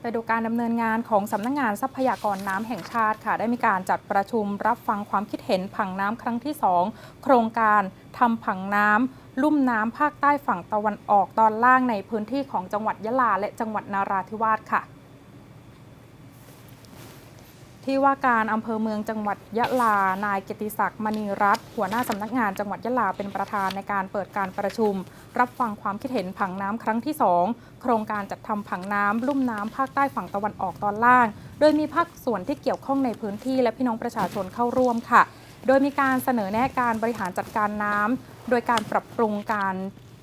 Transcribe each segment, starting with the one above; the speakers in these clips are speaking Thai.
ไปดูการดำเนินงานของสำนักงงานทรัพยากรน้ำแห่งชาติค่ะ ได้มีการจัดประชุมรับฟังความคิดเห็นผังน้ำครั้งที่ 2 โครงการทำผังน้ำลุ่มน้ำภาคใต้ฝั่งตะวันออกตอนล่างในพื้นที่ของจังหวัดยะลาและจังหวัดนาราธิวาสค่ะ ที่ว่าการอำเภอเมืองจังหวัดยะลา นายเกียรติศักดิ์มณีรัตน์หัวหน้าสำนักงานจังหวัดยะลาเป็นประธานในการเปิดการประชุม รับฟังความคิดเห็นผังน้ำครั้งที่ 2 โครงการจัดทำผังน้ำลุ่มน้ำภาคใต้ฝั่งตะวันออกตอนล่าง โดยมีภาคส่วนที่เกี่ยวข้องในพื้นที่และพี่น้องประชาชนเข้าร่วมค่ะ โดยมีการเสนอแนะการบริหารจัดการน้ำโดยการปรับปรุงการ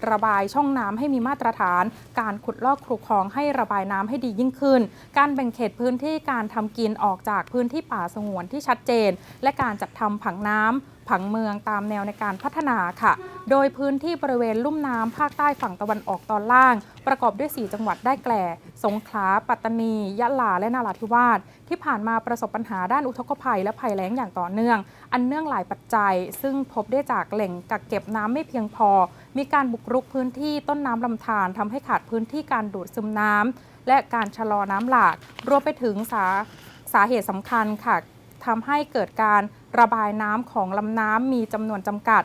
ระบายช่องน้ำให้มีมาตรฐาน การขุดลอกครูคลองให้ระบายน้ำให้ดียิ่งขึ้น การแบ่งเขตพื้นที่การทำกินออกจากพื้นที่ป่าสงวนที่ชัดเจน และการจัดทำผังน้ำ ผังเมืองตามแนวในการพัฒนาค่ะ โดยพื้นที่บริเวณลุ่มน้ำภาคใต้ฝั่งตะวันออกตอนล่าง ประกอบด้วย 4 จังหวัดได้แก่ สงขลา ปัตตานี ยะลา และนาราธิวาส ที่ผ่านมาประสบปัญหาด้านอุทกภัยและภัยแล้งอย่างต่อเนื่อง อันเนื่องหลายปัจจัย ซึ่งพบได้จากแหล่งกักเก็บน้ำไม่เพียงพอ มีการบุกรุกพื้นที่ต้นน้ำลำธารทำให้ขาดพื้นที่การดูดซึมน้ำและการชะลอน้ำหลาก รวมไปถึงสาสาเหตุสำคัญค่ะ ทำให้เกิดการระบายน้ำของลำน้ำมีจำนวนจำกัด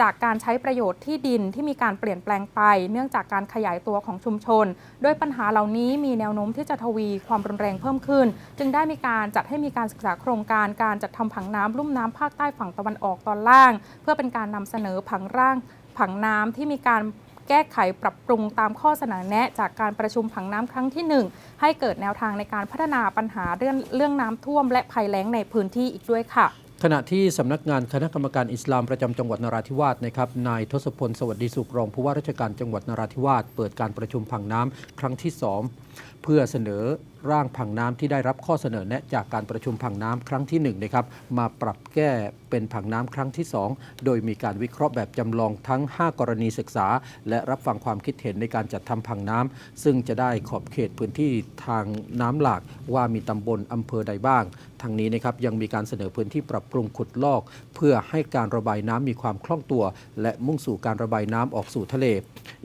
จากการใช้ประโยชน์ที่ดินที่มีการเปลี่ยนแปลงไป เนื่องจากการขยายตัวของชุมชน โดยปัญหาเหล่านี้มีแนวโน้มที่จะทวีความรุนแรงเพิ่มขึ้น จึงได้มีการจัดให้มีการศึกษาโครงการการจัดทำผังน้ำลุ่มน้ำภาคใต้ฝั่งตะวันออกตอนล่าง เพื่อเป็นการนำเสนอผังร่างผังน้ำที่มีการ แก้ไขปรับปรุงตามข้อเสนอแนะ จากการประชุมผังน้ำครั้งที่หนึ่งให้เกิดแนวทางในการพัฒนาปัญหาเรื่องเรื่องน้ำท่วม และภัยแล้งในพื้นที่อีกด้วยค่ะขณะที่สำนักงานคณะกรรมการอิสลามประจำจังหวัดนราธิวาสนะครับนายทศพลสวัสดีสุขรองผู้ว่าราชการจังหวัดนราธิวาสเปิดการประชุมผังน้ำครั้งที่ 2เพื่อเสนอร่างผังน้ำที่ได้รับข้อเสนอแนะจากการประชุมผังน้ำครั้งที่1นะครับมาปรับแก้เป็นผังน้ำครั้งที่ 2 โดยมีการวิเคราะห์แบบจำลองทั้ง 5 กรณีศึกษา และรับฟังความคิดเห็นในการจัดทำผังน้ำซึ่งจะได้ขอบเขตพื้นที่ทางน้ำหลากว่ามีตำบลอำเภอใดบ้างทางนี้นะครับยังมีการเสนอพื้นที่ปรับปรุงขุดลอก เพื่อให้การระบายน้ำมีความคล่องตัว และมุ่งสู่การระบายน้ำออกสู่ทะเล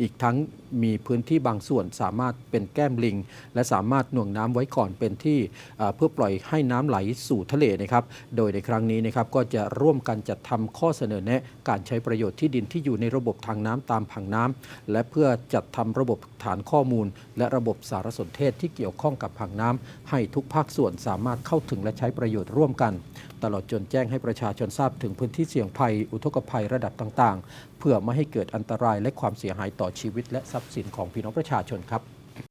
อีกทั้งมีพื้นที่บางส่วนสามารถเป็นแก้มลิง และสามารถหน่วงน้ำไว้ก่อนเป็นที่เอ่อเพื่อปล่อยให้น้ำไหลสู่ทะเลนะครับ โดยในครั้งนี้นะครับก็จะร่วมกันจัดทำข้อเสนอแนะการใช้ประโยชน์ที่ดินที่อยู่ในระบบทางน้ำตามผังน้ำและเพื่อจัดทำระบบฐานข้อมูล และระบบสารสนเทศที่เกี่ยวข้องกับผังน้ำให้ทุกภาคส่วนสามารถเข้าถึงและใช้ประโยชน์ร่วมกัน ตลอดจนแจ้งให้ประชาชนทราบถึงพื้นที่เสี่ยงภัย อุทกภัยระดับต่าง ๆ เพื่อไม่ให้เกิดอันตรายและความเสียหายต่อชีวิตและทรัพย์สินของพี่น้องประชาชนครับ